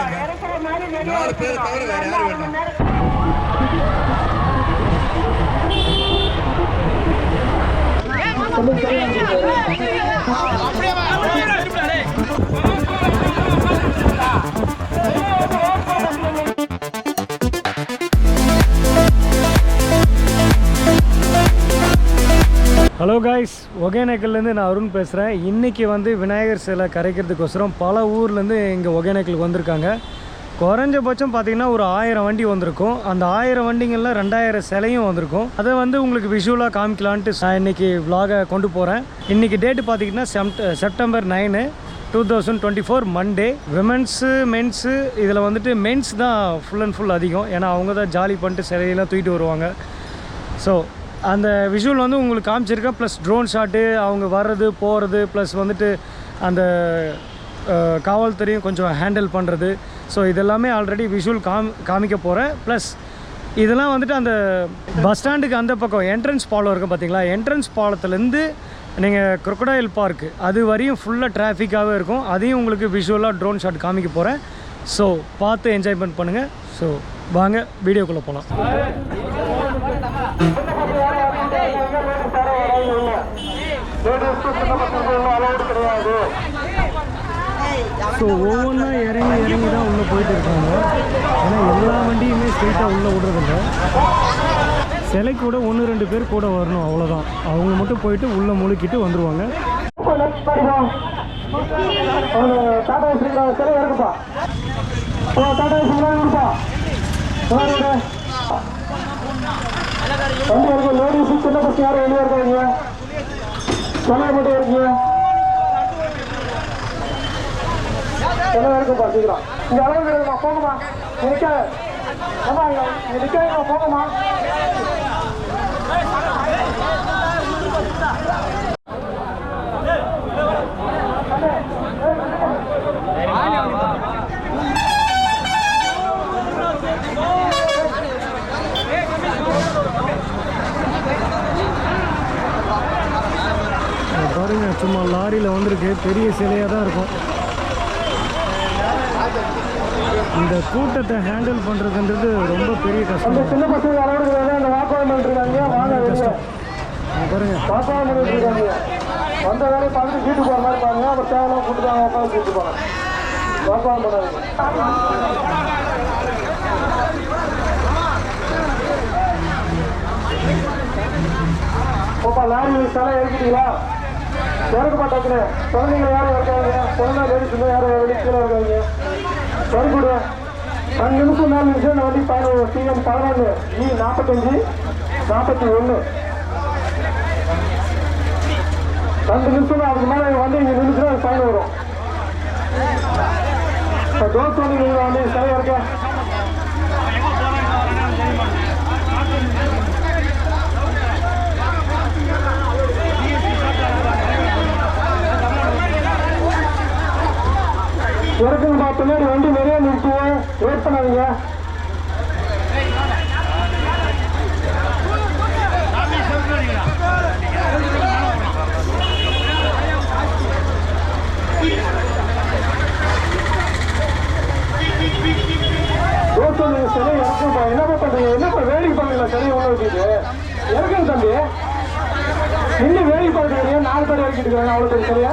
வந்துருங்க நாலு பேர் தவிர வேண்டாம் ஹலோ காய்ஸ் ஒகேனக்கல்லேருந்து நான் அருண் பேசுகிறேன். இன்றைக்கி வந்து விநாயகர் சிலை கரைக்கிறதுக்கோசரம் பல ஊர்லேருந்து இங்கே ஒகேனக்கலுக்கு வந்திருக்காங்க. குறைஞ்சபட்சம் பார்த்தீங்கன்னா ஒரு ஆயிரம் வண்டி வந்திருக்கும். அந்த ஆயிரம் வண்டிங்களில் ரெண்டாயிரம் சிலையும் வந்திருக்கும். அதை வந்து உங்களுக்கு விஷுவலாக காமிக்கலான்ட்டு நான் இன்றைக்கி விலாகை கொண்டு போகிறேன். இன்றைக்கி டேட்டு பார்த்தீங்கன்னா Sept September nine two thousand twenty four Monday women's men's இதில் வந்துட்டு மென்ஸ் தான் ஃபுல் அண்ட் ஃபுல் அதிகம். ஏன்னா அவங்க தான் ஜாலி பண்ணிட்டு சிலையெல்லாம் தூக்கிட்டு வருவாங்க. ஸோ அந்த விஷுவல் வந்து உங்களுக்கு காமிச்சிருக்கேன் ப்ளஸ் ட்ரோன் ஷாட்டு அவங்க வர்றது போகிறது ப்ளஸ் வந்துட்டு அந்த காவல்துறையும் கொஞ்சம் ஹேண்டில் பண்ணுறது ஸோ இதெல்லாமே ஆல்ரெடி விஷுவல் காம் காமிக்க போகிறேன் ப்ளஸ் இதெல்லாம் வந்துட்டு அந்த பஸ் ஸ்டாண்டுக்கு அந்த பக்கம் என்ட்ரன்ஸ் பாலம் இருக்கும் பார்த்தீங்களா என்ட்ரன்ஸ் பாலத்துலேருந்து நீங்கள் crocodile பார்க்கு அது வரையும் ஃபுல்லாக டிராஃபிக்காகவே இருக்கும். அதையும் உங்களுக்கு விஷுவலாக ட்ரோன் ஷாட் காமிக்க போகிறேன் ஸோ பார்த்து என்ஜாய்மெண்ட் பண்ணுங்கள் ஸோ வாங்க வீடியோக்குள்ளே போகலாம் ஸோ ஒவ்வொன்றா இறங்கி இறங்கி தான் உள்ளே போயிட்டு இருக்காங்க. ஏன்னா எல்லா வண்டியுமே ஸ்ட்ரெயிட்டாக உள்ளே விடுறதில்ல. சிலை கூட ஒன்று ரெண்டு பேர் கூட வரணும் அவ்வளோதான் அவங்க மட்டும் போயிட்டு உள்ளே முழுக்கிட்டு வந்துடுவாங்க டாடா சிலை இருக்குப்பா டாடா ஸ்ரீ இருக்குப்பா வண்டி இருக்கு லேடிஸ் சின்ன பசங்க யாரும் வெளியே இருக்காங்க சிலை மட்டும் இருக்கீங்க. சிலை அளவு பெரிய சிலையாக தான் இருக்கும். இந்த கூட்டத்தை ஹேண்டில் பண்ணுறதுன்றது ரொம்ப பெரிய கஷ்டம். கஷ்டம். பாருங்க. வந்த வேலையை பார்த்துட்டு வீட்டுக்கு போகிற மாதிரி பாருங்க. அப்புறம் தேவையில்லாம் கூட்டு தான் உட்காந்து கூட்டு போங்க. வாக்குவாதம் பண்ணாதீங்க பாப்பா லாரி சிலை இறக்கிட்டீங்களா? இறக்க மாட்டாக்குன்னு குழந்தைங்க யாரும் இருக்காங்க குழந்தை லேடிஸ் யாரும் வெளியே இருக்காங்க சரி கொடு ரெண்டு நிமிஷம் நாலு நிமிஷம் இந்த வண்டி பயணம் டிஎம் பதினொன்று இ நாற்பத்தஞ்சு நாற்பத்தி ஒன்று ரெண்டு நிமிஷம் அதுக்கு மேலே வண்டி இங்கே நிமிஷம் அது பயணம் வரும். இப்போ தோசை வண்டி நீங்கள் வந்து இருக்குன்னு இறக்குங்க பின்னாடி வண்டி நிறைய நிறுத்துவோம். வெயிட் பண்ணாதீங்க. என்ன நீங்க சிலை இறக்கும்பா என்னப்பா பண்றீங்க? என்னப்பா வேடிக்கை பண்ணுங்களா சிலையை உள்ள இறக்குங்க தம்பி. இன்னும் வேலைக்கு பார்க்குறீங்க. நாலு பேர் இறக்கிட்டு இருக்காங்க அவ்வளோ பேர் சரியா?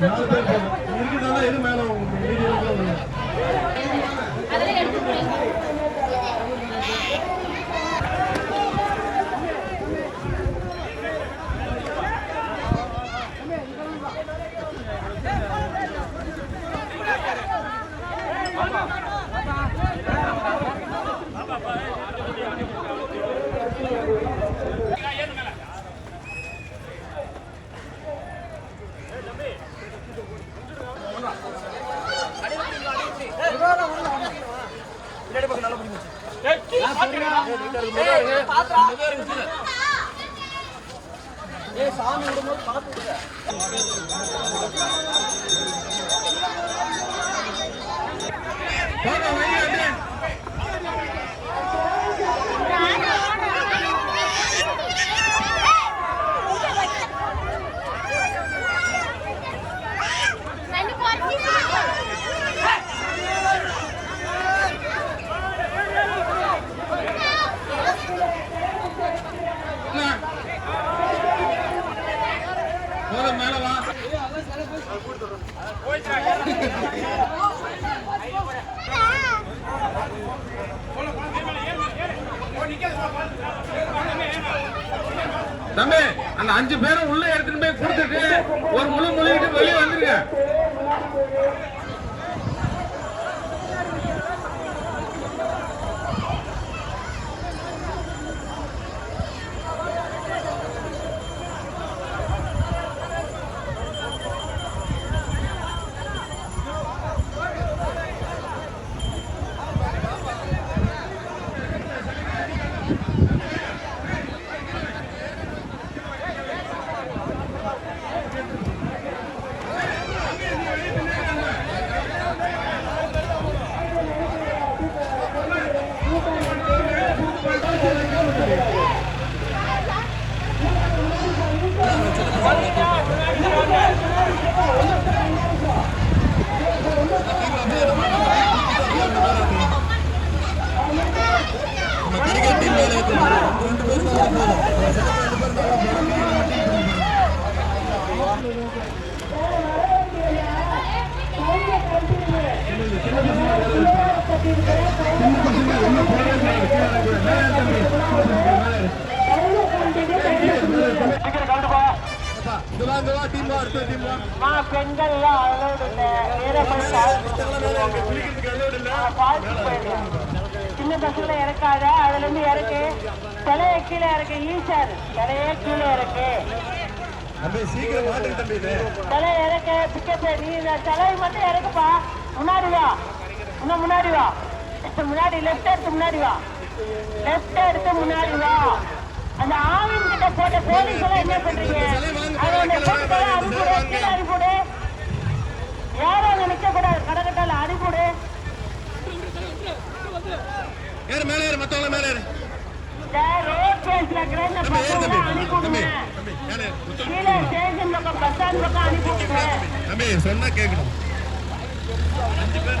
Nothing. போங்க, வைங்க, பார்த்து போதும், மேல வா தம்பி அந்த அஞ்சு பேரும் உள்ள எடுத்துட்டு போய் கொடுத்துட்டு ஒரு முழு முழுகிட்டு வெளியே வந்துருங்க இங்க பெண்கள்லாம் அலோடு இல்லை வேற சின்ன பசங்களை இறக்காத அதுல இருந்து இறக்கு தலைய கீழே இறக்கு. ஈசர் தலையே கீழே இறக்கு தம்பி சீக்கிரம் மாட்டுக்கு தம்பி பிக்கப் நீ தலை மட்டும் இறக்குப்பா முன்னாடி வா இன்னும் முன்னாடி வா முன்னாடி லெஃப்ட் எடுத்து முன்னாடி வா. லெஃப்ட் எடுத்து முன்னாடி வா. அந்த ஆவின் கிட்ட போட்ட போலீஸ் எல்லாம் என்ன பண்றீங்க? அந்த போட்டு அனுப்பிடு கீழே அனுப்பிடு யாரும் அங்க நிக்க கூடாது கடற்கட்டால அனுப்பிடு ஏறு மேல ஏறு மத்தவங்க மேல ஏறு. ரோட் பேஸ்ல. கீழே ஸ்டேஷன் பக்கம் பஸ் ஸ்டாண்ட் பக்கம் அனுப்பி விடுங்க. தம்பி சொன்னா கேட்கணும். அஞ்சு பேர்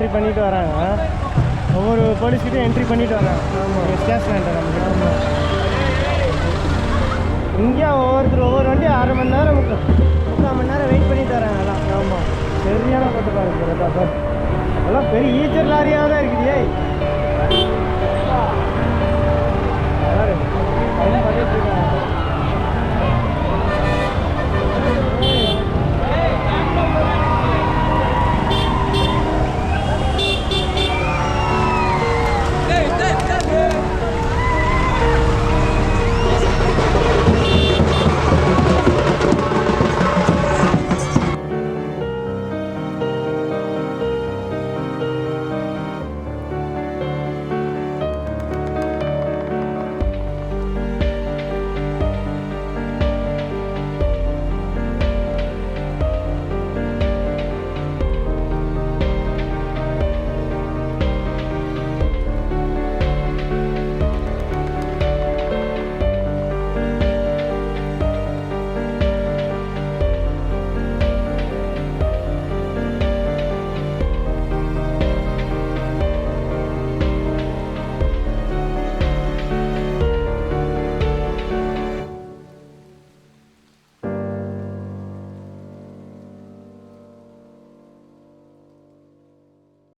என்ட்ரி பண்ணிட்டு வராங்க. ஒவ்வொரு போலீஸ்கிட்டையும் என்ட்ரி பண்ணிட்டு வராங்க. ஆமாம் ஸ்டேஷன் நமக்கு ஆமாம் இங்கே ஒவ்வொருத்தர் ஒவ்வொரு வண்டி அரை மணி நேரம் முக்கால் மணி நேரம் வெயிட் பண்ணிட்டு வராங்க எல்லாம். ஆமாம் சரியான பட்டு பாருங்க எல்லாம் பெரிய ஈச்சர் லாரியாக தான் இருக்குது. ஏய்.